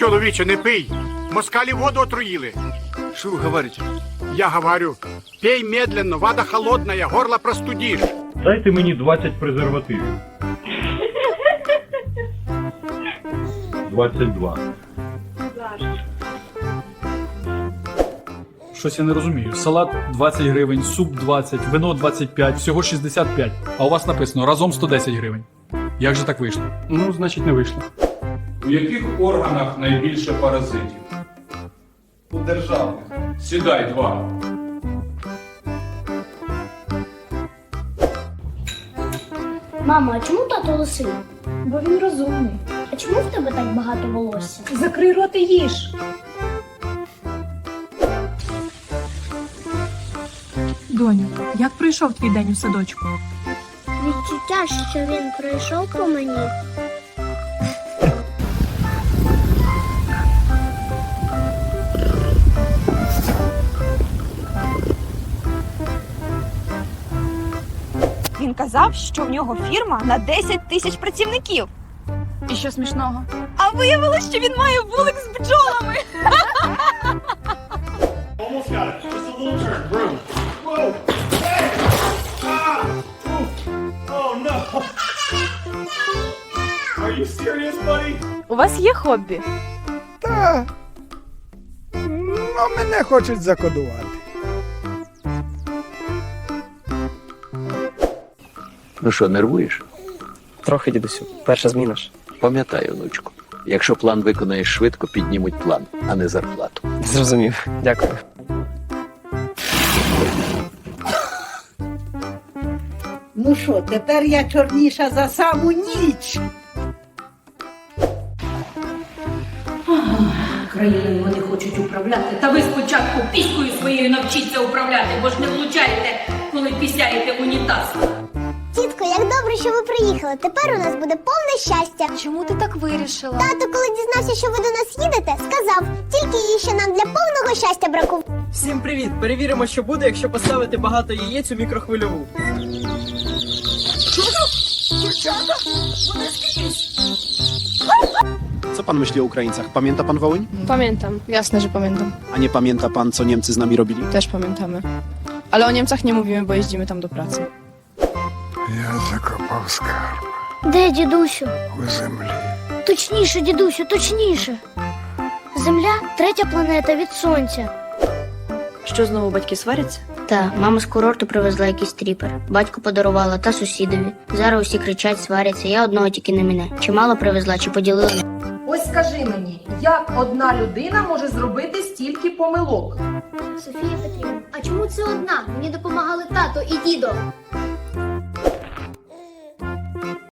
Чоловіче, не пий. Москалі воду отруїли. Что вы говорите? Я говорю, пей медленно, вода холодная, горло простудишь. Дайте мені 20 презервативів. 22. Щось я не розумію. Салат 20 гривень, суп 20, вино 25, всього 65. А у вас написано разом 110 гривень. Як же так вийшло? Ну, значить, не вийшло. У яких органах найбільше паразитів? У державных. Сідай два. Мамо, а чому тато лисий? Бо він розумний. А чому в тебе так багато волосся? Закрий рот і їж. Доню, як пройшов твій день у садочку? Відчуття, що він пройшов по мені. Він казав, що в нього фірма на 10 тисяч працівників. І що смішного? А виявилось, що він має вулик з бджолами. У вас є хобі? Та ну, мене хочуть закодувати. Ну що, нервуєш? Трохи, дідусю. Перша зміна ж. Пам'ятай, онучку. Якщо план виконаєш швидко, піднімуть план, а не зарплату. Зрозумів. Дякую. Ну що, тепер я чорніша за саму ніч. Країною вони хочуть управляти. Та ви спочатку піською своєю навчіться управляти, бо ж не влучаєте, коли пісяєте в унітаз. Тітко, як добре, що ви приїхали. Тепер у нас буде повне щастя. Чому ти так вирішила? Тато, коли дізнався, що ви до нас їдете, сказав, тільки її ще нам для повного щастя бракувало. Всім привіт! Перевіримо, що буде, якщо поставити багато яєць у мікрохвильову. Co pan myśli o Ukraińcach? Pamięta pan Wołyń? Pamiętam, jasne, że pamiętam. A nie pamięta pan, co Niemcy z nami robili? Też pamiętamy. Ale o Niemcach nie mówimy, bo jeździmy tam do pracy. Я закопав скарб Де, дідусю? у землі. Точніше, дідусю, точніше. Земля третя планета від сонця. Що знову батьки сваряться? Та, мама з курорту привезла якийсь тріпер. Батько подарувала та сусідові. Зараз усі кричать, сваряться. Я одного тільки не мене. Чи мало привезла, чи поділила. Ось скажи мені, як одна людина може зробити стільки помилок? Софія Петрівна, а чому це одна? Мені допомагали тато і дідо.